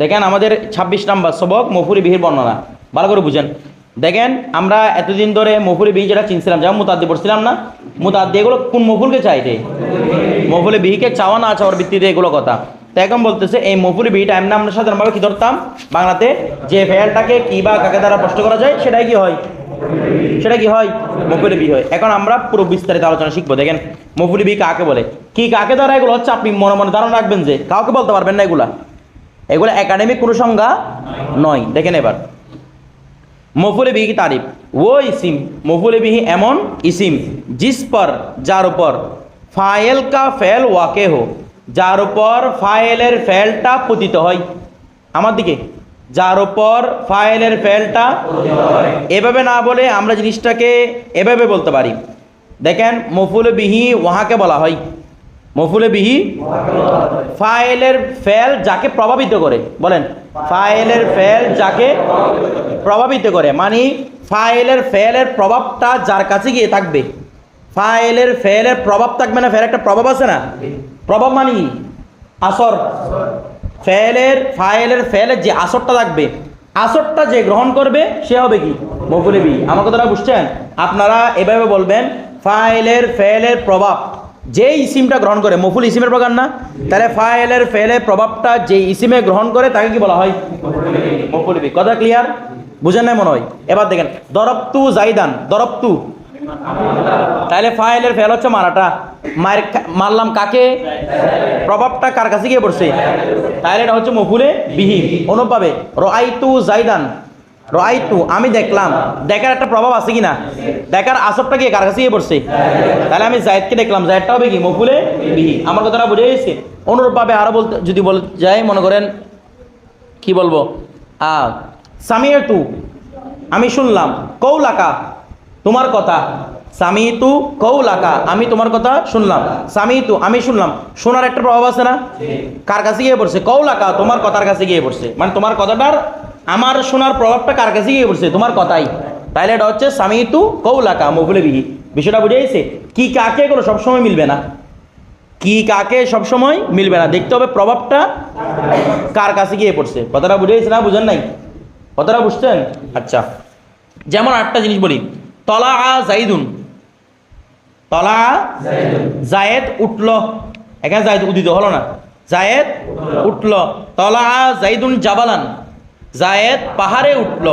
দেখেন আমাদের ছাব্বিশ নাম্বার সবক মফুরি বিহির বর্ণনা। ভালো করে বুঝেন। দেখেন, আমরা এতদিন ধরে মফুরি বিহি যেটা চিনছিলাম, যেমন মুতাদ্দি পড়ছিলাম না? মুতাদ্দি এগুলো কোন মফুলকে চাইতে মফুলি বিহিকে চাওয়া না চাওয়ার ভিত্তিতে এগুলো কথা। তো এখন বলতেছে, এই মফুলি বিহিটা এমনি আমরা সাধারণভাবে কি ধরতাম? বাংলাতে যে ফেয়ালটাকে কি বা কাকে দ্বারা প্রশ্ন করা যায়, সেটাই কি হয়? সেটা কি হয়? মফুলি বি হয়। এখন আমরা পুরো বিস্তারিত আলোচনা শিখব। দেখেন, মফুলি বি কাকে বলে? কি কাকে দ্বারা এগুলো হচ্ছে? আপনি মনে মনে ধারণা রাখবেন যে, কাউকে বলতে পারবেন না এগুলা। এগুলো একাডেমিক কোনো সংজ্ঞা নয়। দেখেন এবার। মফুলে বিহি তারিফ? ও ইসিম, মফুলে বিহি এমন ইসিম, জিস পর, যার উপর ফায়েল কা ফেল ওয়াকে হো, যার উপর ফায়েলের ফেলটা পতিত হয়। আমার দিকে। যার উপর ফায়েলের ফেলটা এভাবে না বলে আমরা জিনিসটাকে এভাবে বলতে পারি। দেখেন, মফুলে বিহি ওহাকে বলা হয়। মফুলে বিহি ফাইলের ফেল যাকে প্রভাবিত করে, বলেন, ফাইলের ফেল যাকে প্রভাবিত করে মানে ফাইলের ফেলের প্রভাবটা যার কাছে গিয়ে থাকবে। ফাইলের ফেলের প্রভাব থাকবে না ফের একটা প্রভাব আছে না? প্রভাব মানে কি? আসর। ফেলের, ফাইলের ফেলের যে আসরটা থাকবে, আসরটা যে গ্রহণ করবে, সে হবে কি? মফুলে বিহি। আমার কথাটা বুঝছেন? আপনারা এভাবে বলবেন, ফাইলের ফেলের প্রভাব যে ইসিমটা গ্রহণ করে, মফুল ইসিমের প্রকার না? তাহলে ফাইলের ফেলে প্রভাবটা যে ইসিমে গ্রহণ করে, তাকে কি বলা হয়? মফুল বি কথা ক্লিয়ার বুঝেন না মনে হয়? এবার দেখেন, দরপ্তু জাইদান, দরপ্তু। তাহলে ফাইলের ফেল হচ্ছে মারাটা। মায়ের মারলাম কাকে? প্রভাবটা কার কাছে গিয়ে পড়ছে? তাহলে এটা হচ্ছে মফুলে বিহি। অনুপাবে রআইতু জাইদান। রআইতু আমি দেখলাম। দেখার একটা প্রভাব আছে কি না দেখার আসরটা গিয়ে কার কাছে গিয়ে পড়ছে? তাহলে আমি জায়দকে দেখলাম। জায়দটা হবে কি? বিহি আমার কথাটা বুঝে গেছে? অনুরূপভাবে আরও বলতে যদি বল যাই মনে করেন কি বলব? আ সামিয়ে তু আমি শুনলাম কৌলাকা তোমার কথা। সামি তু কৌলাকা আমি তোমার কথা শুনলাম। সামি তু আমি শুনলাম। শোনার একটা প্রভাব আছে না? কার কাছে গিয়ে পড়ছে? কৌলাকা তোমার কথার কাছে গিয়ে পড়ছে। মানে তোমার কথাটার আমার শোনার প্রভাবটা কার কাছে গিয়ে পড়ছে? তোমার কথাই। তাহলে এটা হচ্ছে সামি তু কৌলাকা মফুলে বিহি বিষয়টা বুঝে গেছে? কি কাকে এগুলো সবসময় মিলবে না? কি কাকে সবসময় মিলবে না? দেখতে হবে প্রভাবটা কার কাছে গিয়ে পড়ছে। কথাটা বুঝে গেছে না? বুঝেন নাই? কথাটা বুঝছেন? আচ্ছা। যেমন আটটা জিনিস বলি। তলা আ জাইদুন। তলা জায়েদ উঠল। এখানে জায়েদ উদিত হলো না। জায়েদ উঠল। তলা আ জাইদুন জাবালান। জায়েদ পাহাড়ে উঠল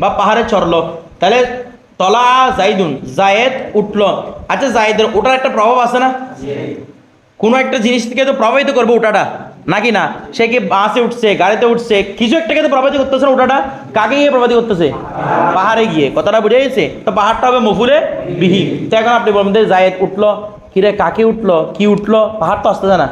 বা পাহাড়ে চড়ল। তাহলে তলা জাইদুন, জায়েদ উঠল। আচ্ছা জায়েদের ওটার একটা প্রভাব আছে না? কোনো একটা জিনিস থেকে তো প্রভাবিত করবে ওটাটা, নাকি না? সে কি বাসে উঠছে, গাড়িতে উঠছে, কিছু একটাকে তো প্রভাবিত করতেছে না ওটাটা? কাকে গিয়ে প্রভাবিত করতেছে? পাহাড়ে গিয়ে। কথাটা বুঝে গেছে? তো পাহাড়টা হবে মফুলে বিহি তো এখন আপনি বলবেন জায়েদ উঠল, কিরে, কাকে উঠল, কি উঠল? পাহাড় তো আসতেছে না।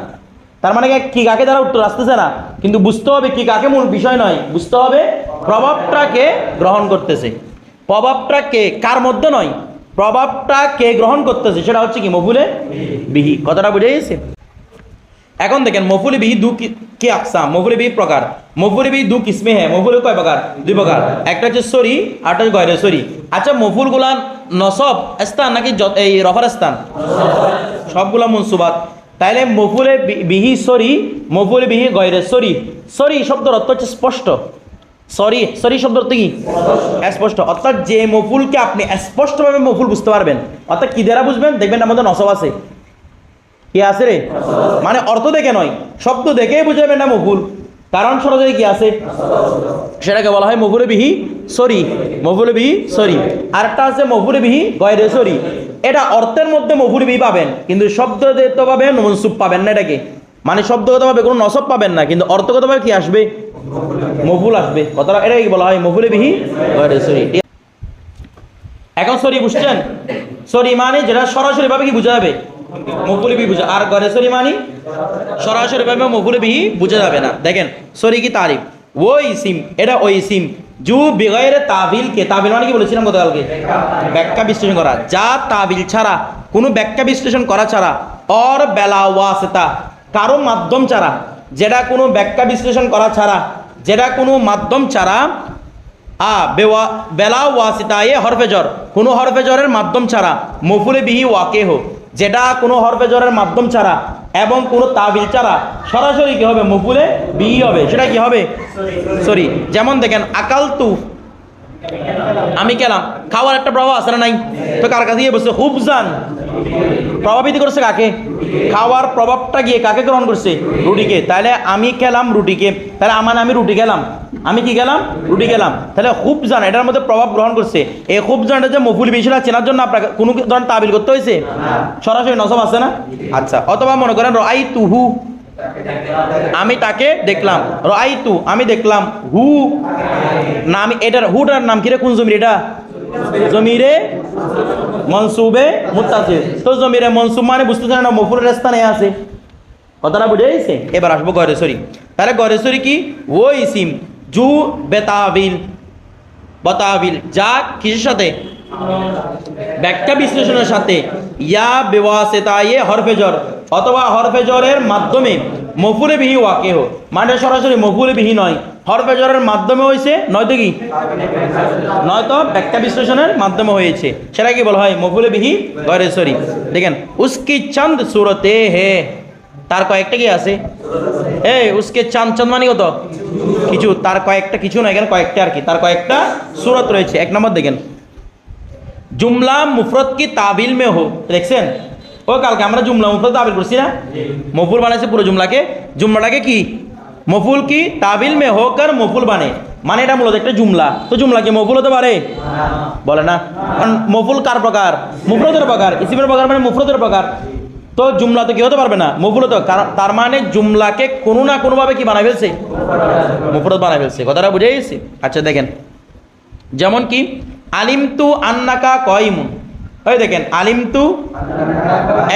তার মানে কি- কাকে দ্বারা উত্তর আসতেছে না? কিন্তু বুঝতে হবে কি কাকে মূল বিষয় নয়, বুঝতে হবে প্রভাবটাকে গ্রহণ করতেছে। প্রভাবটা কে, কার মধ্যে নয়, প্রভাবটা কে গ্রহণ করতেছে, সেটা হচ্ছে কি, মফুলে বিহি। কথাটা বুঝে গেছে? এখন দেখেন, মফুলি বিহি দু কি- আকসাম? মফুলি বিহি প্রকার। মফুলি বিহি দু কিসমে হ্যাঁ মফুলি কয় প্রকার? দুই প্রকার। একটা হচ্ছে সরি, আর হচ্ছে গয়রে সরি। আচ্ছা মফুলগুলা নসব স্থান নাকি এই রফার স্থান? সবগুলা মনসুবাত। তাইলে মফুলে বিহি সরি, মফুলে বিহি গয়রে সরি। সরি শব্দের অর্থ হচ্ছে স্পষ্ট। সরি সরি শব্দ অর্থ কি? স্পষ্ট। অর্থাৎ যে মফুলকে আপনি স্পষ্টভাবে মফুল বুঝতে পারবেন, অর্থাৎ কি দ্বারা বুঝবেন? দেখবেন আমাদের নসব আছে। কি আছে রে? মানে অর্থ দেখে নয়, শব্দ দেখেই বুঝাবেন না মফুল। কারণ সরজে কি আছে? সেটাকে বলা হয় মফুলে বিহি সরি, মফুলে বিহি সরি। আরেকটা আছে মফুলে বিহি গয়রে সরি। এটা অর্থের মধ্যে মফুলে বিহি পাবেন কিন্তু শব্দগত পাবেন মনসুব পাবেন না এটাকে। মানে শব্দগতভাবে কোনো নসব পাবেন না কিন্তু অর্থগতভাবে কি আসবে? মফুল আসবে। কথাটা এটাকে কি বলা হয় মফুলে বিহি সরি এখন সরি বুঝছেন? সরি মানে যেটা সরাসরি ভাবে কি বোঝা যাবে? মফুলি বিহি বুঝা আর গরে সরি মানে সরাসরি ভাবে মফুলি বিহি বোঝা যাবে না। দেখেন সরি কি তারিফ? ও ইসিম এটা ওই ইসিম জু বিগয়ের তাবিল কে? তাবিল মানে কি বলেছিলাম গতকালকে ব্যাখ্যা বিশ্লেষণ করা। যা তাবিল ছাড়া, কোনো ব্যাখ্যা বিশ্লেষণ করা ছাড়া, অর বেলা ওয়াসেতা, কারও মাধ্যম ছাড়া, যেটা কোনো ব্যাখ্যা বিশ্লেষণ করা ছাড়া, যেটা কোনো মাধ্যম ছাড়া, আ, বেওয়া, বেলা এ হরফেজর কোনো হরফেজরের মাধ্যম ছাড়া, মফুলে বিহি ওয়াকে হো যেটা কোনো হরফেজরের মাধ্যম ছাড়া এবং কোনো তাবিল ছাড়া সরাসরি কি হবে? মুকুলে বি হবে। সেটা কি হবে? সরি। যেমন দেখেন আকাল তু আমি গেলাম খাওয়ার একটা প্রভাব আছে না নাই? তো কার কাছে গিয়ে বসে হুবজান। প্রভাবিত করছে কাকে? খাওয়ার প্রভাবটা গিয়ে কাকে গ্রহণ করছে? রুটিকে। তাহলে আমি খেলাম রুটিকে। তাহলে আমার আমি রুটি গেলাম আমি কি গেলাম? রুটি গেলাম তাহলে খুব জান এটার মধ্যে প্রভাব গ্রহণ করছে। এই খুব জানটা যে মফুল বিষয়টা চেনার জন্য আপনাকে কোনো ধরনের তাবিল করতে হয়েছে? সরাসরি নসব আছে না? আচ্ছা অথবা মনে করেন রাই তুহু আমি তাকে দেখলাম। রাই তু আমি দেখলাম। হু, না, আমি এটার হুটার নাম কি রে? কোন জমির এটা? জমিরে মনসুবে মুত্তাসির। তো জমিরে মনসুব মানে বুঝতেছেন না মফুলের স্থানে আছে। কথাটা বুঝে এবার আসব গরেশ্বরী তাহলে গরেশ্বরী কি? ও ইসিম জু বেতাবিল, বতাবিল, যা কিসের সাথে? ব্যাখ্যা বিশ্লেষণের সাথে। ইয়া বেওয়াসেতা ইয়ে হরফেজর অথবা হরফেজরের মাধ্যমে মফুলে বিহি ওয়াকে হো মানে সরাসরি মফুলে বিহি নয় হরফেজরের মাধ্যমে হয়েছে, নয়তো কি? নয়তো ব্যাখ্যা বিশ্লেষণের মাধ্যমে হয়েছে। সেটা কি বলা হয়? মফুলে বিহি গরেশ্বরী দেখেন, উস্কি চন্দ সুরতে হে। তার কয়েকটা কি আছে? এই, উসকে চাঁদ চাঁদ মানে কত? কিছু, তার কয়েকটা কিছু না, এখানে কয়েকটা আর কি। তার কয়েকটা সুরত রয়েছে। এক নম্বর দেখেন। জুমলা মুফরত কি তাবিল মে হো? দেখছেন? ও, কালকে আমরা জুমলা মুফরত তাবিল করছি না? মফুল বানাইছে পুরো জুমলাকে। জুমলাটাকে কি? মফুল কি তাবিল মে হোকর মফুল বানে। মানে এটা মূলত একটা জুমলা। তো জুমলা কি মফুল হতে পারে? বলে না। কারণ মফুল কার প্রকার? মুফরতের প্রকার। ইসিমের প্রকার মানে মুফরতের প্রকার। তো জুমলা তো কি হতে পারবে না? মফুল তার মানে জুমলাকে কোনো না কোনোভাবে কি বানাই ফেলছে? মুফরত বানাই ফেলছে। কথাটা বুঝে গেছি? আচ্ছা দেখেন। যেমন কি? আলিম তু আন্নাকা কয়মুন। ওই দেখেন আলিম তু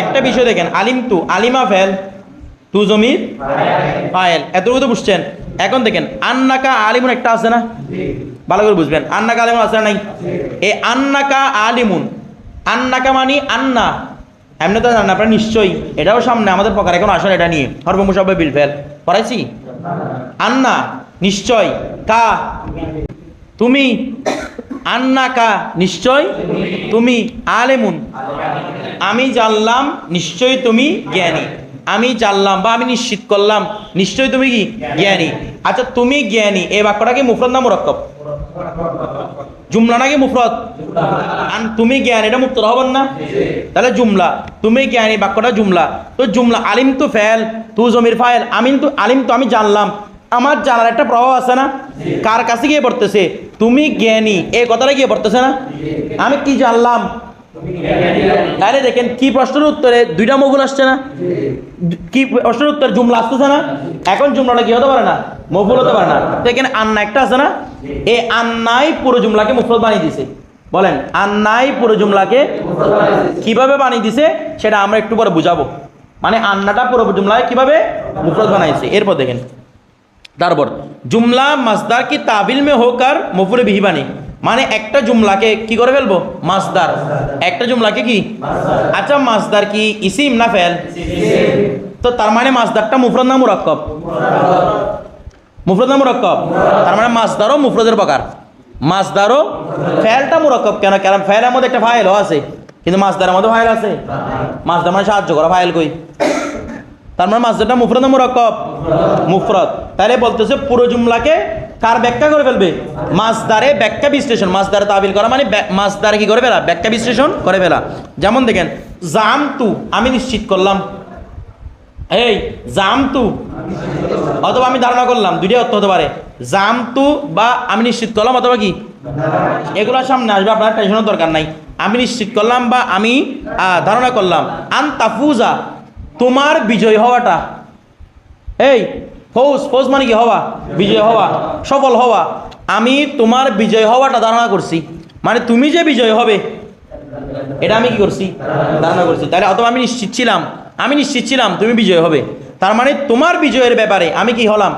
একটা বিষয় দেখেন। আলিম তু আলিমা ফেল, তু জমির ফায়েল। এতটুকু তো বুঝছেন। এখন দেখেন, আন্নাকা আলিমুন একটা আছে না? ভালো করে বুঝবেন। আন্নাকা আলিমুন আছে না নাই? এই আন্নাকা আলিমুন। আন্নাকা মানি আন্না। এমনি তো জানেন আপনারা নিশ্চয়ই এটাও সামনে আমাদের পকার এখন আসলে এটা নিয়ে। সর্বমুসাবে বিল ফেল। পড়াইছি? আন্না, নিশ্চয়। কা? তুমি? আন্না কা? নিশ্চয়? তুমি? আলেমুন। আমি জানলাম, নিশ্চয় তুমি জ্ঞানী। আমি জানলাম বা আমি নিশ্চিত করলাম, নিশ্চয় তুমি কি? জ্ঞানী। আচ্ছা তুমি জ্ঞানী। এই বাক্যটা কি মুফরত না মুরক্কব? জুমলা নাকি মুফরত? আন, তুমি জ্ঞান, এটা মুক্ত হবেন না? তাহলে জুমলা, তুমি জ্ঞানী, বাক্যটা জুমলা। তো জুমলা, আলিম তো ফেল, তু জমির ফাইল। আমিন তো, আলিম তো আমি জানলাম। আমার জানার একটা প্রভাব আছে না? কার কাছে গিয়ে পড়তেছে? তুমি জ্ঞানী এই কথাটা গিয়ে পড়তেছে না? আমি কি জানলাম? আরে দেখেন, কি প্রশ্নের উত্তরে দুইটা মগুল আসছে না? কি প্রশ্নের উত্তর জুমলা আসতেছে না? এখন জুমলাটা কি হতে পারে না? মফুল হতে পারে না। তো এখানে আন্না একটা আছে না? এই আন্নাই পুরো জুমলাকে মুফরত বানিয়ে দিছে বলেন আন্নাই পুরো জুমলাকে কীভাবে বানিয়ে দিছে সেটা আমরা একটু পরে বুঝাবো। মানে আন্নাটা পুরো জুমলাকে কীভাবে মুফরত বানাইছে? এরপর দেখেন। তারপর জুমলা মাসদার কি তাবিল মে হোকার মফুরে বিহিবানি মানে একটা জুমলাকে কি করে ফেলব? মাসদার। একটা জুমলাকে কি? আচ্ছা মাসদার কি ইসিম না ফেল? তো তার মানে মাসদারটা মুফরদ না মুরাক্কব। মুফরদ না মুরাক্কব। তার মানে মাসদারও মুফরদের প্রকার মাসদারও ফেলটা মুরাক্কব কেন? কারণ ফেলের মধ্যে একটা ফাইলও আছে। কিন্তু মাসদারের মধ্যে ফাইল আছে। মাসদার মানে সাহায্য করা ফাইল কই? তার মানে মাসদারটা মুফরদ না মুরাক্কব। মুফরদ। তাহলে বলতেছে পুরো জুমলাকে কার ব্যাখ্যা করে ফেলবে? মাসদারে ব্যাখ্যা বিশ্লেষণ। মাসদারে তাবিল করা মানে মাসদারে কি করে ফেলা? ব্যাখ্যা বিশ্লেষণ করে ফেলা। যেমন দেখেন জাম তু আমি নিশ্চিত করলাম। এই জাম তু অথবা আমি ধারণা করলাম, দুইটাই অর্থ হতে পারে। জাম তু বা আমি নিশ্চিত করলাম অথবা কি? এগুলোর সামনে আসবে, আপনার টেনশনের দরকার নাই। আমি নিশ্চিত করলাম বা আমি ধারণা করলাম। আন তাফুজা তোমার বিজয় হওয়াটা। এই, ফৌজ ফৌজ মানে কি হওয়া? বিজয় হওয়া, সফল হওয়া। আমি তোমার বিজয় হওয়াটা ধারণা করছি। মানে তুমি যে বিজয় হবে, এটা আমি কি করছি? ধারণা করছি। তাহলে অথবা আমি নিশ্চিত ছিলাম। আমি নিশ্চিত ছিলাম তুমি বিজয় হবে। তার মানে তোমার বিজয়ের ব্যাপারে আমি কি হলাম?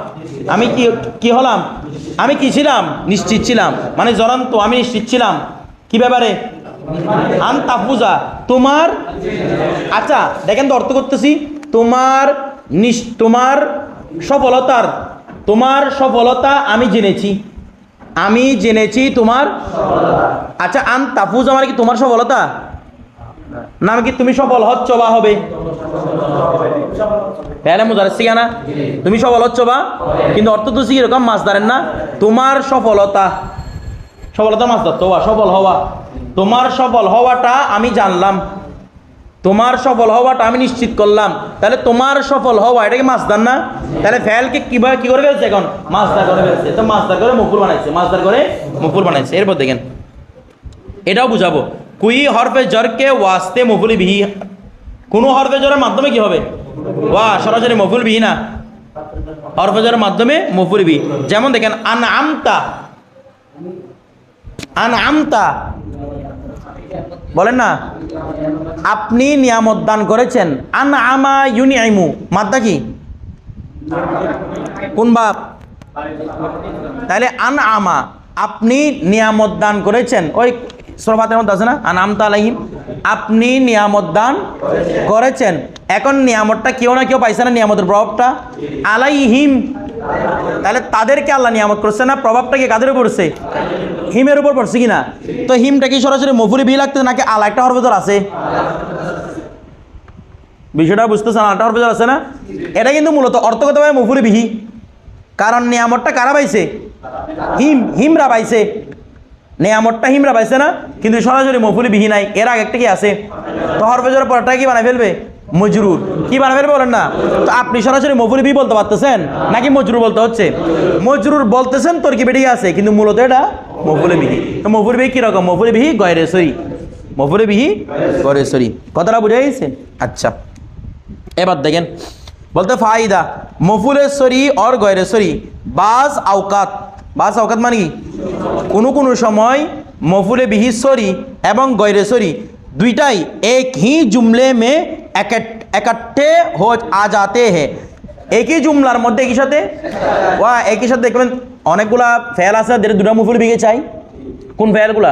আমি কি কি হলাম? আমি কি ছিলাম? নিশ্চিত ছিলাম। মানে জলন্ত আমি নিশ্চিত ছিলাম। কি ব্যাপারে? আন তাফুজা তোমার আচ্ছা দেখেন তো অর্থ করতেছি। তোমার তোমার সফলতার, তোমার সফলতা আমি জেনেছি। আমি জেনেছি তোমার আচ্ছা আন তাফুজ আমার কি তোমার সফলতা? নাম কি তুমি সফল হচ্ছ বা হবে? পেলে মুজারে শিখা না? তুমি সফল হচ্ছ বা? কিন্তু অর্থ তো এরকম মাছ ধরেন না। তোমার সফলতা সফলতা মাছ ধরতো সফল হওয়া। তোমার সফল হওয়াটা আমি জানলাম। তোমার সফল হওয়াটা আমি নিশ্চিত করলাম। তাহলে তোমার সফল হওয়া এটাকে মাছদার না? তাহলে ফেলকে কীভাবে কি করে ফেলছে এখন? মাছদার করে ফেলছে। তো মাছদার করে মুকুল বানাইছে মাছদার করে মুকুল বানাইছে। এরপর দেখেন, এটাও বুঝাবো। কুই হরফে জরকে ওয়াস্তে মফুলি বিহি। কোনো হরফে জরের মাধ্যমে কি হবে? ওয়া, সরাসরি মফুল বিহি না? হরফে জরের মাধ্যমে মফুল বিহি। যেমন দেখেন আন আমতা আন আমতা বলেন না? আপনি নিয়ামত দান করেছেন। আন আমা ইউনি আইমু মাদ্দা কি? কোন বাপ? তাহলে আন আমা আপনি নিয়ামত দান করেছেন। ওই সরফাতের মধ্যে আছে না? আন আমতা আলাইহিম। আপনি নিয়ামত দান করেছেন। এখন নিয়ামতটা কেউ না কেউ পাইছে না নিয়ামতের প্রভাবটা? আলাইহিম। তাহলে তাদেরকে আল্লাহ নিয়ামত করছে না? প্রভাবটা কি কাদের পড়ছে? হিমের উপর পড়ছে কি না? তো হিমটা কি সরাসরি মফুরি বি লাগতেছে নাকি আলা একটা হরফেজর আছে? বিষয়টা বুঝতেছেন আলাটা হরফেজর আছে না? এটা কিন্তু মূলত অর্থগতভাবে মফুরি বিহি। কারণ নিয়ামতটা কারা পাইছে? হিম। হিমরা পাইছে। নিয়ামতটা হিমরা পাইছে না, কিন্তু সরাসরি মফুলি বিহি নাই এর আগে একটা কি আছে? তো হরফেজর পরটা কি বানাই ফেলবে? মজরুর। কি বানাই ফেলবে বলেন না? তো আপনি সরাসরি মফুলি বি বলতে পারতেছেন, নাকি মজরুর বলতে হচ্ছে? মজরুর বলতেছেন, তোর কি বেরিয়ে আছে? কিন্তু মূলত এটা মফুলি বিহি তো মফুলি বিহি কীরকম মফুলি বিহি গয়রে সরি মফুলি বিহি গয়রে সরি কথাটা বুঝা গেছে? আচ্ছা। এবার দেখেন, বলতে ফায়দা মফুলেশ্বরী অর গয়রেশ্বরী বাস আওকাত। বাস আওকাত মানে কি? কোনো কোনো সময় মফুলে বিহিশ্বরী এবং গয়রেশ্বরী দুইটাই এক হি জুমলে মে একাট্টে হো আ যাতে হে। একই জুমলার মধ্যে একই সাথে? ওয়া, একই সাথে দেখবেন অনেকগুলা ফেল আছে, যেটা দুটা মফুল বিঘে চাই। কোন ফেলগুলা?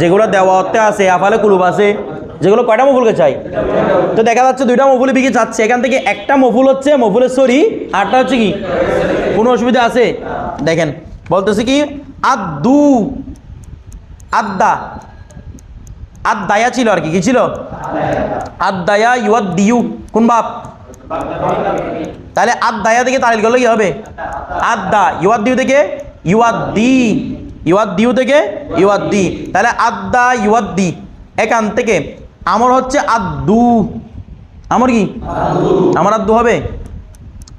যেগুলো দেওয়াতে আছে, আফালে কুলুব আছে, যেগুলো কয়টা মফুলকে চাই? তো দেখা যাচ্ছে দুইটা মফুল বিকে যাচ্ছে। এখান থেকে একটা মফুল হচ্ছে মফুলের সরি, আরটা হচ্ছে কি? কোনো অসুবিধা আছে? দেখেন বলতেছে কি আদু আদা আদায়া ছিল আর কি কি ছিল? আদায়া ইউয়াদ দিউ কোন বাপ? তাহলে আদায়া থেকে তালিল করলে কি হবে? আদা ইউয়াদ দিউ থেকে ইউয়াদ দি ইউয়াদ দিউ থেকে ইউয়াদ দি তাহলে আদা ইউয়াদ দি এখান থেকে। আমার হচ্ছে আদু আমার কি? আমার আদু হবে?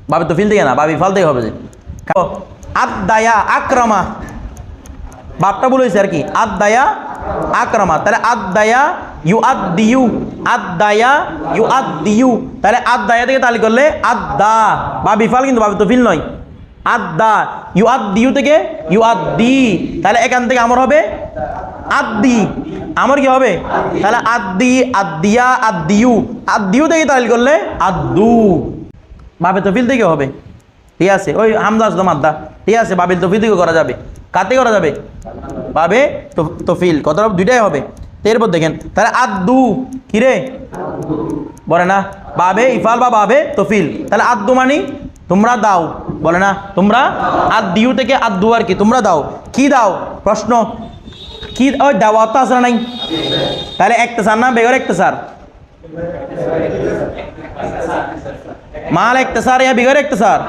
বাবে তো ফিল থেকে না বাবি ফাল থেকে হবে যে। আদায়া আক্রমা। বাপটা বলেছে আর কি। আদায়া আক্রমা। তাহলে আদায়া ইউ আদিউ আদায়া ইউ আদিউ তাহলে আদায়া থেকে তালি করলে আদা বা বিফাল কিন্তু বাবে তো ফিল নয়। আদা ইউ আদিউ থেকে ইউ আদি তাহলে এখান থেকে আমার হবে আদি আমার কি হবে? তাহলে আদি আদিয়া আদিউ আদিউ থেকে তালি করলে আদু বাবে তো ফিল থেকে হবে। ঠিক আছে? ওই হামদা আসতো মাদ্দা। ঠিক আছে? বাবিল তফিল থেকে করা যাবে। কাতে করা যাবে? বাবে তফিল কত দুইটাই হবে। এরপর দেখেন, তাহলে আদু কিরে বলে না। বাবে ইফাল বা বাবে তফিল তাহলে আদু মানি? তোমরা দাও। বলে না। তোমরা? আদিউ থেকে আদু আর কি? তোমরা দাও। কি দাও? প্রশ্ন। কি? ওই দেওয়া তো না নাই? তাহলে একটা স্যার না বেগর একটা স্যার। মাল একটা ইয়া বিঘর একটা স্যার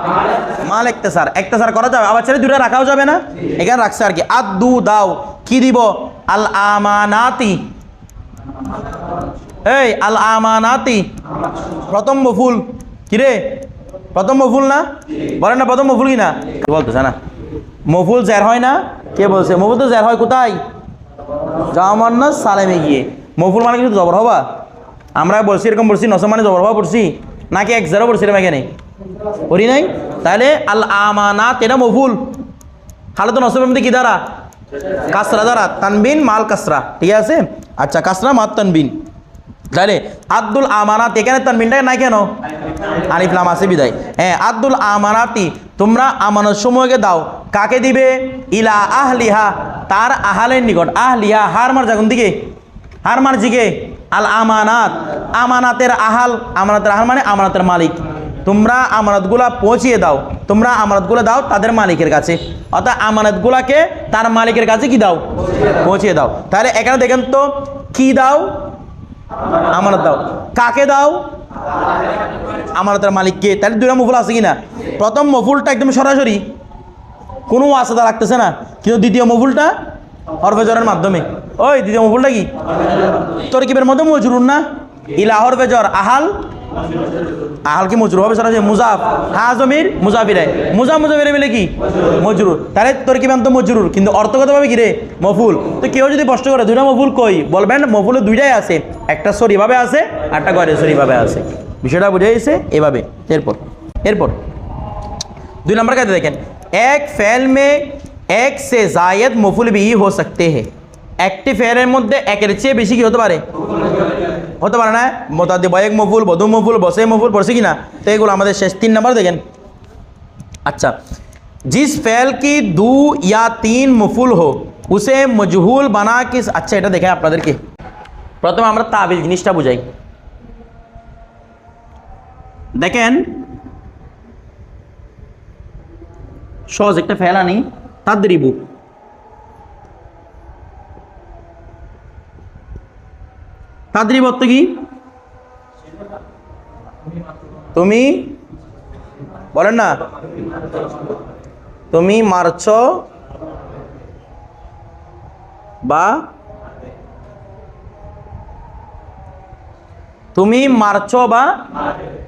মাল একটা স্যার করা যাবে। আবার ছেড়ে দুটা রাখাও যাবে না? এখানে রাখছে আর কি। আদু দাও। কি দিব? আল আমানাতি। এই, আল আমানাতি। প্রথম মফুল। কিরে প্রথম মফুল না? বলেন না, প্রথম মফুল কি না? বলতেছে না? মফুল জের হয় না? কে বলছে? মফুল তো জের হয় কোথায়? জামান্না সালেমে গিয়ে। মফুল মানে কিন্তু জবর হবা? আমরা বলছি এরকম বলছি মানে জবর হবা পড়ছি নাকি এক জেরো পড়ছিলাম এখানে পড়ি নাই? তাহলে আল আমানাত, এটা মফুল। হালে তো নসবের মধ্যে কি দ্বারা? কাসরা দ্বারা। তানবিন মাল কাসরা। ঠিক আছে? আচ্ছা কাসরা মাত তানবিন। তাহলে আব্দুল আমানাত, এখানে তানবিনটা নাই কেন? আলিফলাম আছে, বিদায়। হ্যাঁ আব্দুল আমানাতি, তোমরা আমানত সময়কে দাও। কাকে দিবে? ইলা আহলিহা, তার আহালের নিকট। আহলিহা, হার মার যাগুন দিকে? হার মার জিকে? আল আমানাত আমানাতের আহাল আমানাতের আহাল মানে আমানাতের মালিক। তোমরা আমানতগুলা পৌঁছিয়ে দাও। তোমরা আমানতগুলো দাও তাদের মালিকের কাছে। অর্থাৎ আমানতগুলাকে তার মালিকের কাছে কি দাও? পৌঁছিয়ে দাও। তাহলে এখানে দেখেন তো, কি দাও? আমানত দাও। কাকে দাও? আমানতের মালিককে। তাহলে দুটা মফুল আছে কি না প্রথম মফুলটা একদম সরাসরি। কোনো আসাদা রাখতেছে না। কিন্তু দ্বিতীয় মফুলটা হরফেজরের মাধ্যমে। ওই দিদি মফুলটা কি? তরকিবের মধ্যে মজরুর না? ইলাহর বেজর আহাল? আহাল কি মজরুর হবে? সারা যে মুজাফ, হা জমির মুজাফির মুজা মুজাফিরে মিলে কি? মজরুর। তাহলে তরকিব আন্ত মজরুর? কিন্তু অর্থগতভাবে কি রে? মফুল। তো কেউ যদি কষ্ট করে, দুইটা মফুল কই? বলবেন, মফুলে দুইটাই আছে। একটা সরিভাবে আছে একটা গরে সরিভাবে আছে। বিষয়টা বুঝে গেছে? এভাবে। এরপর এরপর। দুই নম্বর কাজে দেখেন। এক ফেল মে, এক সে জায়দ মফুল বি হো সকতে হ্যাঁ একটি ফেলের মধ্যে একের চেয়ে বেশি কি হতে পারে হতে পারে না মোতাদি বয়েক মফুল বধু মফুল বসে মফুল পড়ছে কি না তো এগুলো আমাদের শেষ তিন নম্বর দেখেন अच्छा जिस फेल की दो या तीन मफुल हो उसे मजहूल बना के আচ্ছা এটা দেখেন আপনাদেরকে প্রথমে আমরা তাবিল জিনিসটা বুঝাই দেখেন সহজ একটা ফেলা নেই তাদ্রিবু তাদ্রিব অর্থ কি? তুমি বলেন না। তুমি মারছ বা তুমি মারছ বা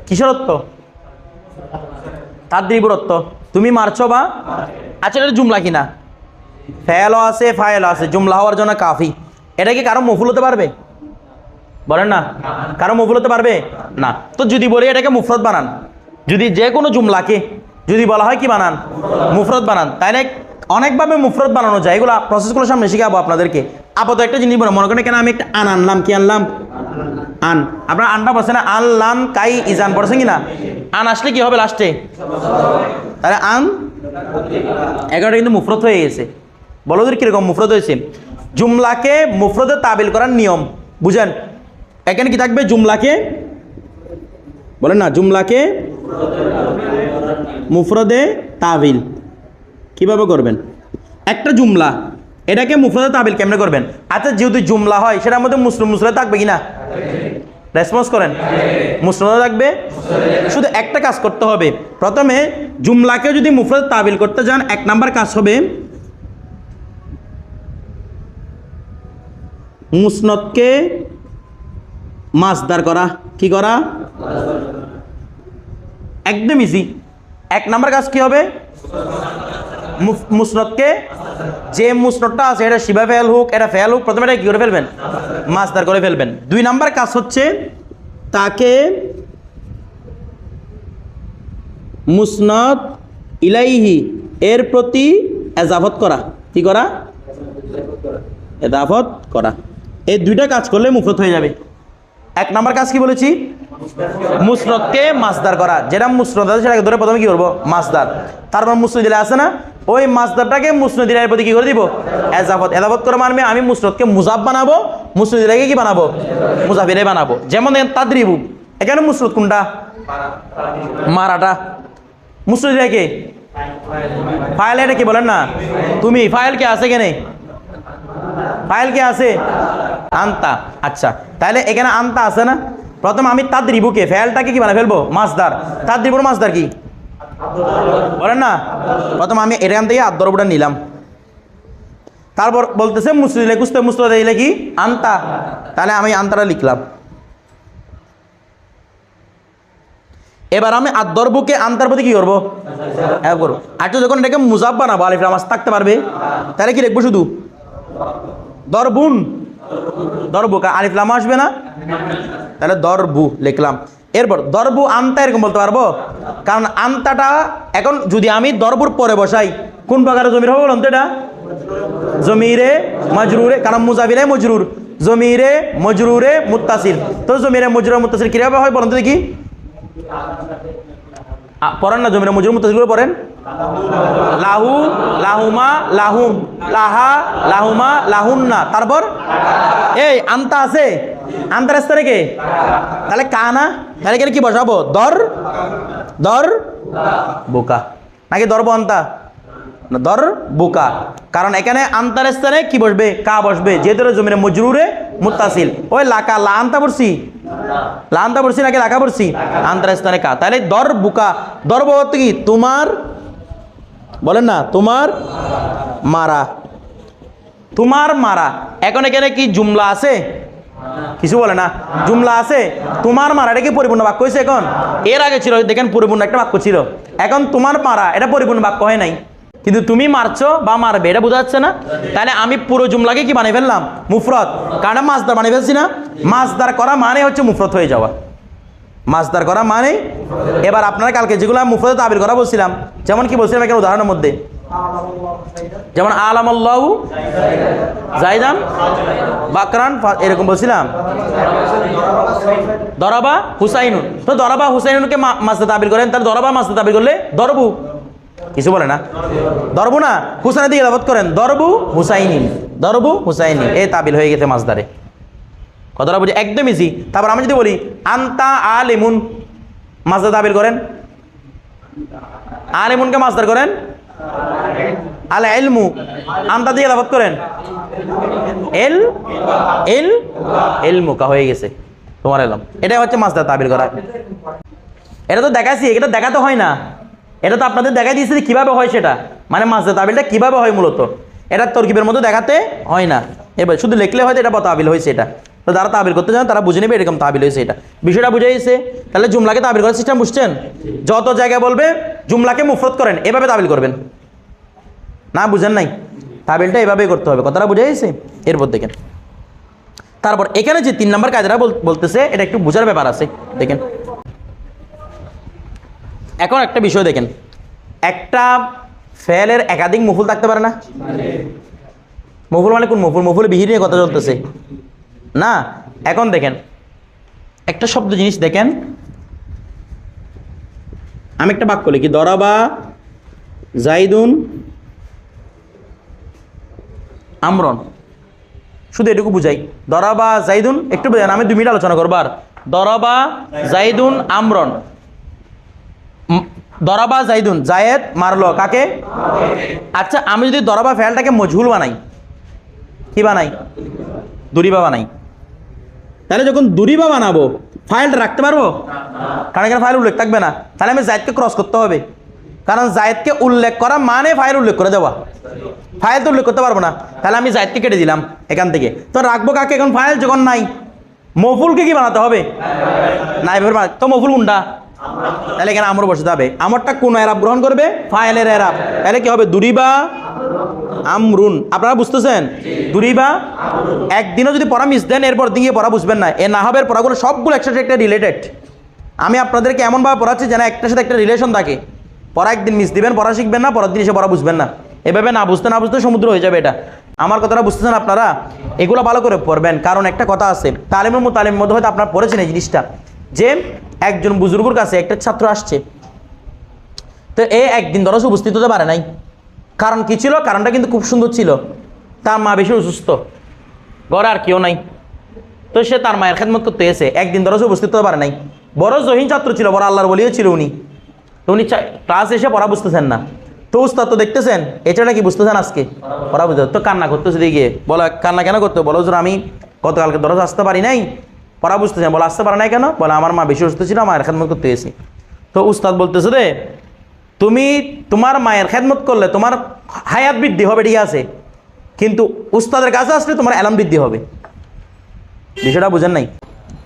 কিসের অর্থ? তাদ্রিবুর অর্থ। তুমি মারছ বা আচ্ছা এটা জুমলা কিনা? ফেলও আছে ফায়েলও আছে। জুমলা হওয়ার জন্য কাফি। এটা কি কারও মফুল হতে পারবে? বলেন না? কারও মফুল হতে পারবে? না। তো যদি বলি এটাকে মুফরত বানান, যদি যে কোনো জুমলাকে যদি বলা হয় কি বানান? মুফরত বানান। তাই না? অনেকভাবে মুফরত বানানো যায়। এগুলো প্রসেসগুলো সামনে শিখাবো আপনাদেরকে। আপাতত একটা জিনিস বলো। মনে করেন কেন আমি একটা আন আনলাম। কি আনলাম? আন। আপনার আনটা বলছে না? আনলাম কাই ইজান পড়ছেন কি না? আন আসলে কি হবে লাস্টে তাহলে আন এগারোটা কিন্তু মুফরত হয়ে গেছে। বলো কীরকম মুফরত হয়েছে? জুমলাকে মুফরতে তাবিল করার নিয়ম। বুঝেন? এখানে কি থাকবে? জুমলাকে? বলেন না, জুমলাকে মুফরদে তাবিল। কীভাবে করবেন? একটা জুমলা, এটাকে মুফরদে তাবিল কেমনে করবেন? আচ্ছা যেহেতু জুমলা হয়, সেটার মধ্যে মুসলিম মুসলে থাকবে কি না? রেসপন্স করেন। মুসলিম থাকবে? শুধু একটা কাজ করতে হবে। প্রথমে জুমলাকে যদি মুফরদ তাবিল করতে যান, এক নাম্বার কাজ হবে মুসনদকে মাসদার করা, কি করা? একদম ইজি এক নাম্বার কাজ কি হবে? মুসনদকে যে মুসনদটা আছে, এটা শিবা ফেল হোক, এটা ফেল হোক, প্রথমে এটা কি করে ফেলবেন? মাসদার করে ফেলবেন। দুই নাম্বার কাজ হচ্ছে তাকে মুসনদ ইলাইহি, এর প্রতি এজাফত করা। কি করা? এদাফত করা। এই দুইটা কাজ করলে মুফরত হয়ে যাবে। এক নাম্বার কাজ কি বলেছি? মুসনদকে মাসদার করা। যেটা মুসনদ আছে, সেটাকে ধরে প্রথমে কি করব? মাসদার তারপর মুসনদ দিলে আছে না? ওই মাসদারটাকে মুসনদ দিলের প্রতি কি করে দিব? এজাফত। এজাফত করে মানবে আমি মুসনদকে মুজাব বানাবো। মুসনদ দিলাকে কি বানাবো? মুজাফিরে বানাবো। যেমন তাদ্রিবু। এখানে মুসনদ কোনটা? মারাটা। মুসনদ দিলাকে ফাইল এটা কি বলেন না? তুমি। ফাইল কে আছে কেনে ফাইল কে আছে? আন্তা। আচ্ছা তাহলে এখানে আন্তা আছে না? প্রথম আমি তাদ্রিবুকে ফেলটাকে কি বানাই ফেলব? মাছদার। তাদ্রিবুর মাছদার কি? বলেন না? প্রথম আমি এখান থেকে আদরবটা নিলাম। তারপর বলতেছে মুসলিলে কুস্তে মুসলে দিলে কি আন্তা। তাহলে আমি আন্তাটা লিখলাম। এবার আমি আদরবুকে আন্তার প্রতি কি করব? করব। আচ্ছা যখন এটাকে মুজাব বানাবো আলিফ মাছ থাকতে পারবে তাহলে কি লিখব শুধু? দরবুন। দরবু কা আলিফ লাম আসবে না? তাহলে দরবু লিখলাম। এরপর দরবু আন্তা এরকম বলতে পারব? কারণ আন্তাটা এখন যদি আমি দরবুর পরে বসাই, কোন প্রকারের জমির হবে বলুন তো এটা? জমিরে মজরুরে, কারণ মুজাবিরে মজরুর। জমিরে মজরুরে মুত্তাসিল। তো জমিরে মজরুরে মুত্তাসিল কীভাবে হয় বলুন তো দেখি? পড়েন না জমিরে মজরুর মুত্তাসিল করে পড়েন? লাহু লাহুমা লাহুম। লাহা লাহুমা লাহুন্না। তারপর? এই আন্তা আছে। আন্তার স্তরে কে? তাহলে কানা? তাহলে এখানে কি বসাবো? দর? দর? বোকা। নাকি দরব আন্তা? না, দর বোকা। কারণ এখানে আন্তার স্থানে কি বসবে? কা বসবে। যেহেতু জমির মজরুরে মুতাসিল ওই লাকা, লা পড়ছি লা পড়ছি নাকি লাকা পড়ছি আন্তরা স্থানে কা। তাহলে দর বুকা দরব অর্থ কি? তোমার, বলেন না, তোমার মারা। তোমার মারা। এখন এখানে কি জুমলা আছে? কিছু বলে না। জুমলা আছে? তোমার মারা, এটা কি পরিপূর্ণ বাক্য হয়েছে এখন? এর আগে ছিল, দেখেন পরিপূর্ণ একটা বাক্য ছিল। এখন তোমার মারা, এটা পরিপূর্ণ বাক্য হয় নাই। কিন্তু তুমি মারছো বা মারবে এটা বোঝা যাচ্ছে না? তাহলে আমি পুরো জুমলাকে কি বানিয়ে ফেললাম? মুফরত। কারণ মাছদার বানিয়ে ফেলছি না? মাছদার করা মানে হচ্ছে মুফরত হয়ে যাওয়া। মাছদার করা মানে এবার আপনারা কালকে যেগুলো আমি মুফরতে তাবির করা বলছিলাম যেমন কি বলছিলাম এখানে উদাহরণের মধ্যে? যেমন আলামাল্লাহু জাইদান বাকরান এরকম বলছিলাম। দরাবা হুসাইনুন। তো দরাবা হুসাইনুনকে মা- মাসদা তাবির করেন তার দরাবা মাসদা তাবির করলে দরবু। কিছু বলে না? দরবু না? হুসাইনের দিকে লাভত করেন। দরবু হুসাইনিন। দরবু হুসাইনিন। এই তাবিল হয়ে গেছে মাসদারে কথাটা বুঝি একদম ইজি তারপর আমি যদি বলি, আন্তা আলিমুন মাসদা তাবির করেন? আলিমুনকে মাসদার করেন? আল এলমু আন্তা দিয়ে লাভত করেন? এল? এল? এল মুকা হয়ে গেছে। তোমার এলাম। এটা হচ্ছে মাছদার তাবিল করা। এটা তো দেখাচ্ছি এটা দেখাতে হয় না। এটা তো আপনাদের দেখাই দিয়েছে যে কীভাবে হয় সেটা। মানে মাছদার তাবিলটা কীভাবে হয় মূলত? এটা তরকিবের মতো দেখাতে হয় না। এবার শুধু লিখলে হয়তো এটা তাবিল হয়েছে এটা। তো যারা তাবিল করতে চান, তারা বুঝে নেবে এরকম তাবিল হয়েছে এটা। বিষয়টা বুঝে গেছে। তাহলে জুমলাকে তাবিল করার সিস্টেম বুঝছেন? যত জায়গায় বলবে, জুমলাকে মুফরত করেন, এভাবে তাবিল করবেন। না, বুঝেন নাই? তাবিলটা এভাবেই করতে হবে। কথাটা বুঝে গেছে? এরপর দেখেন। তারপর এখানে যে তিন নম্বর বল- বলতেছে, এটা একটু বোঝার ব্যাপার আছে। দেখেন। এখন একটা বিষয় দেখেন। একটা ফেলের একাধিক মফুল থাকতে পারে না? মফুল মানে কোন মফুল? মফুল বিহির নিয়ে কথা চলতেছে। না, এখন দেখেন, একটা শব্দ জিনিস দেখেন। আমি একটা বাক্য লিখি, দরাবা জাইদুন আমরন। শুধু এটুকু বুঝাই, দরাবা জাইদুন, একটু আমি দুই মিনিট আলোচনা করবার দরাবা জাইদুন আমরন। দরাবা জাইদুন, জায়েদ মারলো, কাকে? আচ্ছা আমি যদি দরাবা ফেলটাকে মজহুল বানাই, কি বানাই? দুরিবা বানাই। তাহলে যখন দুরিবা বানাবো ফাইলটা রাখতে পারব? কারণ এখানে ফাইল উল্লেখ থাকবে না। তাহলে আমি জায়দকে ক্রস করতে হবে। কারণ জায়দকে উল্লেখ করা মানে ফাইল উল্লেখ করে দেওয়া। ফাইল তো উল্লেখ করতে পারব না। তাহলে আমি জায়দকে কেটে দিলাম এখান থেকে। তো রাখব কাকে এখন? ফাইল যখন নাই। মফুলকে কি বানাতে হবে? ভেবে বানা- তো মফুল কোনটা তাহলে এখানে আমর বসাতে হবে। আমরটা কোন এরাব গ্রহণ করবে? ফাইলের এরাব। তাহলে কি হবে? দুরিবা আমরুন। আপনারা বুঝতেছেন? দুরিবা একদিনও যদি পড়া মিস দেন, এরপর দিয়ে পড়া বুঝবেন না। এ নাহাবের পড়াগুলো সবগুলো একসাথে একটা রিলেটেড আমি আপনাদেরকে এমনভাবে পড়াচ্ছি যেন একটার সাথে একটা রিলেশন থাকে। পড়া একদিন মিস দিবেন, পড়া শিখবেন না, পরের দিন এসে পড়া বুঝবেন না। এভাবে না বুঝতে না বুঝতে সমুদ্র হয়ে যাবে এটা। আমার কথাটা বুঝতেছেন আপনারা? এগুলো ভালো করে পড়বেন। কারণ একটা কথা আছে তালিমের মতো তালিমের মধ্যে হয়তো আপনারা পড়েছেন এই জিনিসটা। যে একজন বুজুর্গর কাছে একটা ছাত্র আসছে, তো এ একদিন দরস উপস্থিত হতে পারে নাই। কারণ কি ছিল? কারণটা কিন্তু খুব সুন্দর ছিল। তার মা বেশি অসুস্থ। ঘরে আর কেউ নাই। তো সে তার মায়ের খেদমত করতে এসে একদিন দরস উপস্থিত হতে পারে নাই। বড় জহিন ছাত্র ছিল, বড় আল্লাহর বলিও ছিল উনি। তো উনি ক্লাস এসে পড়া বুঝতেছেন না। তো উস্তাদ তো দেখতেছেন এছাড়া কি বুঝতেছেন আজকে? পড়া বুঝতে তো কান্না করতেছে গিয়ে বলো, কান্না কেন করতে? বলো, হুজুর, আমি গতকালকে দরজ আসতে পারি নাই। পড়া বুঝতেছেন বলে, আসতে পারে নাই কেন? বলে, আমার মা বেশি অসুস্থ ছিল, মায়ের খেদমত করতে এসেছি তো উস্তাদ বলতেছে রে তুমি তোমার মায়ের খেদমত করলে তোমার হায়াত বৃদ্ধি হবে, ঠিক আছে। কিন্তু উস্তাদের কাছে আসলে তোমার অ্যালাম বৃদ্ধি হবে। বিষয়টা বুঝেন নাই?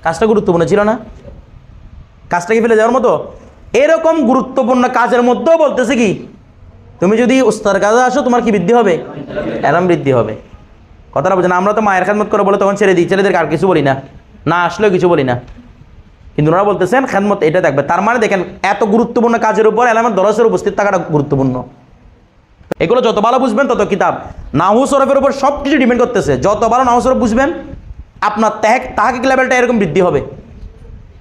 কাজটা গুরুত্বপূর্ণ ছিল না? কাজটা কি ফেলে যাওয়ার মতো? এরকম গুরুত্বপূর্ণ কাজের মধ্যেও বলতেছে কি, তুমি যদি উস্তাদের কাছে আসো, তোমার কি বৃদ্ধি হবে? অ্যালাম বৃদ্ধি হবে। কথাটা বুঝেন, আমরা তো মায়ের খেদমত করে বলে তখন ছেড়ে দিই। ছেলেদেরকে আর কিছু বলি না। না, আসলেও কিছু বলি না। কিন্তু ওনারা বলতেছেন, খেদমত এটা দেখবে। তার মানে দেখেন, এত গুরুত্বপূর্ণ কাজের উপর এলামের দরসের উপস্থিত থাকাটা গুরুত্বপূর্ণ। এগুলো যত ভালো বুঝবেন, তত কিতাব। নাহু সরফের উপর সব কিছু ডিপেন্ড করতেছে। যত ভালো নাহু সরফ বুঝবেন, আপনার তাহাক তাহাকিক লেভেলটা এরকম বৃদ্ধি হবে।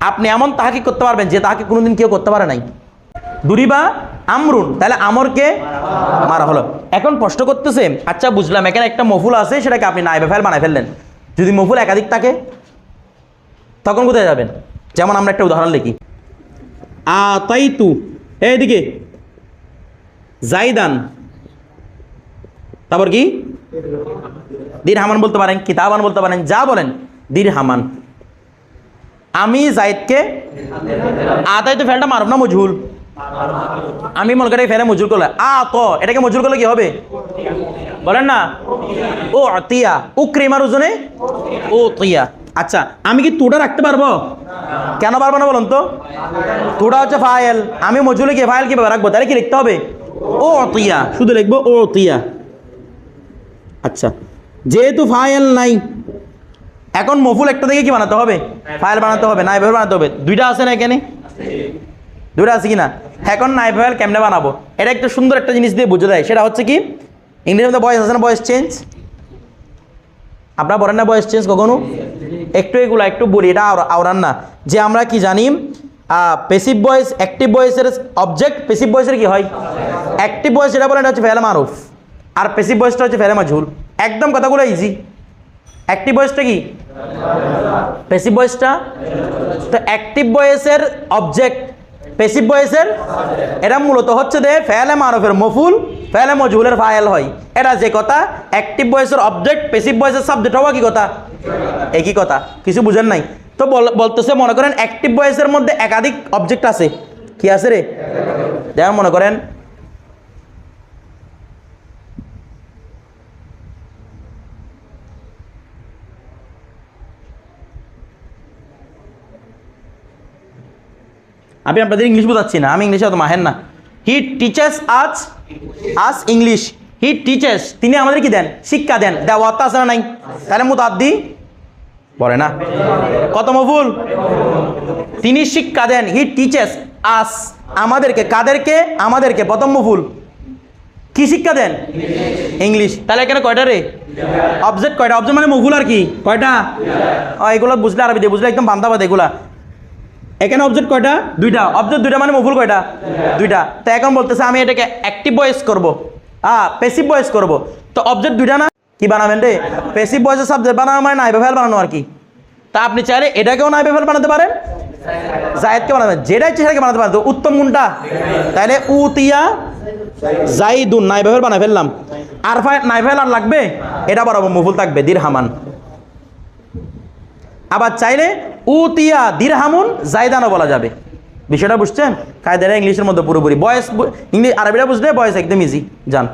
আপনি এমন তাহাকিক করতে পারবেন যে তাহাকে কোনোদিন কেউ করতে পারে নাই। দুরিবা আমরুন, তাহলে আমরকে মারা হলো। এখন প্রশ্ন করতেছে আচ্ছা বুঝলাম, এখানে একটা মফুল আছে, সেটাকে আপনি নাইবে ফেল, বানায় ফেললেন। যদি মফুল একাধিক থাকে তখন কোথায় যাবেন? যেমন আমরা একটা উদাহরণ লিখি। আ তাই তু এইদিকে। জাইদান। তারপর কি? দির হামান বলতে পারেন কিতাবান বলতে পারেন যা বলেন দির হামান আমি জাইদকে আতাই তো ফেলটা মারব না মজহুল? আমি মনে করি ফেলে মজুর করলে আ ত এটাকে মজুর করলে কি হবে? বলেন না। ও তিয়া উক্রিমার ওজনে ও তিয়া। আচ্ছা আমি কি তুটা রাখতে পারব? কেন পারব না বলুন তো? তুটা হচ্ছে ফাইল আমি মজুলে কি ফাইল কীভাবে রাখব? তাহলে কি লিখতে হবে? ও তিয়া শুধু লিখব ও তিয়া আচ্ছা যেহেতু ফাইল নাই, এখন মফুল একটা থেকে কি বানাতে হবে? ফাইল বানাতে হবে না এভাবে বানাতে হবে। দুইটা আছে না এখানে? দুইটা আছে কি না এখন নাই ফাইল কেমনে বানাবো? এটা একটা সুন্দর একটা জিনিস দিয়ে বুঝে দেয়। সেটা হচ্ছে কি? ইংরেজির মধ্যে বয়স আছে না? বয়স চেঞ্জ আপনারা বলেন না বয়স চেঞ্জ কখনো? একটু এগুলো একটু বলি, এটা আওরা- আওরান না। যে আমরা কি জানি পেসিভ ভয়েস অ্যাক্টিভ ভয়েসের অবজেক্ট পেসিভ ভয়েসের কি হয়? অ্যাক্টিভ ভয়েস যেটা বলে, এটা হচ্ছে ফেলে মারুফ। আর পেসিভ ভয়েসটা হচ্ছে ফেলে মাঝুল একদম কথাগুলো ইজি অ্যাক্টিভ ভয়েসটা কি? পেসিভ ভয়েসটা তো অ্যাক্টিভ ভয়েসের অবজেক্ট পেসিভ ভয়েসের এটা মূলত হচ্ছে যে ফেলে মারফের মফুল, ফেলে মজহুলের ফাইল হয়। এটা যে কথা অ্যাক্টিভ ভয়েসের অবজেক্ট পেসিভ ভয়েসের সাবজেক্ট হওয়া কি কথা? একই কথা, কিছু বুঝেন নাই? তো বল- বলতেছে, মনে করেন অ্যাক্টিভ ভয়েসের মধ্যে একাধিক অবজেক্ট আছে। কি আছে রে? যেমন মনে করেন আমি আপনাদের ইংলিশ বোঝাচ্ছি না, আমি ইংলিশে অত মাহেন না। হি টিচার্স আজ আজ ইংলিশ হি টিচার্স তিনি আমাদের কি দেন, শিক্ষা দেন। দেওয়া আছে না নাই? তাহলে মুতাদ্দি বলে না। কত মফুল? তিনি শিক্ষা দেন হি টিচার্স আস আমাদেরকে, কাদেরকে? আমাদেরকে। প্রথম মফুল। কি শিক্ষা দেন? ইংলিশ তাহলে এখানে কয়টা রে? অবজেক্ট কয়টা? অবজেক্ট মানে মফুল আর কি? কয়টা? ও এগুলো বুঝলে আরবি দিয়ে, বুঝলে একদম বান্ধাবাদ এগুলা। এখানে অবজেক্ট কয়টা? দুইটা। অবজেক্ট দুইটা মানে মফুল কয়টা? দুইটা। তো এখন বলতেছে, আমি এটাকে অ্যাক্টিভ ভয়েস করব। হ্যাঁ পেসিভ ভয়েস করব। তো অবজেক্ট দুইটা না? কি বানাবেন রে? পেসিভ ভয়েসের সাবজেক্ট বানানো মানে নাইবে ফেল বানানো আর কি? তা আপনি চাইলে এটাকেও নাইবে ফেল বানাতে পারেন। জায়েদকে বানাবেন। যেটা ইচ্ছে সেটাকে বানাতে পারেন। উত্তম কোনটা? তাহলে উতিয়া জাইদুন নাইবে ফেল বানাই ফেললাম। আর ফাই নাইফেল আর লাগবে? এটা বরাবর মফুল থাকবে দির হামান আবার চাইলে উতিয়া দিরহামুন জায়দানও বলা যাবে। বিষয়টা বুঝছেন? কায়দারা ইংলিশের মধ্যে পুরোপুরি। বয়স ইংলিশ আরবিটা বুঝলে বয়স একদম ইজি যান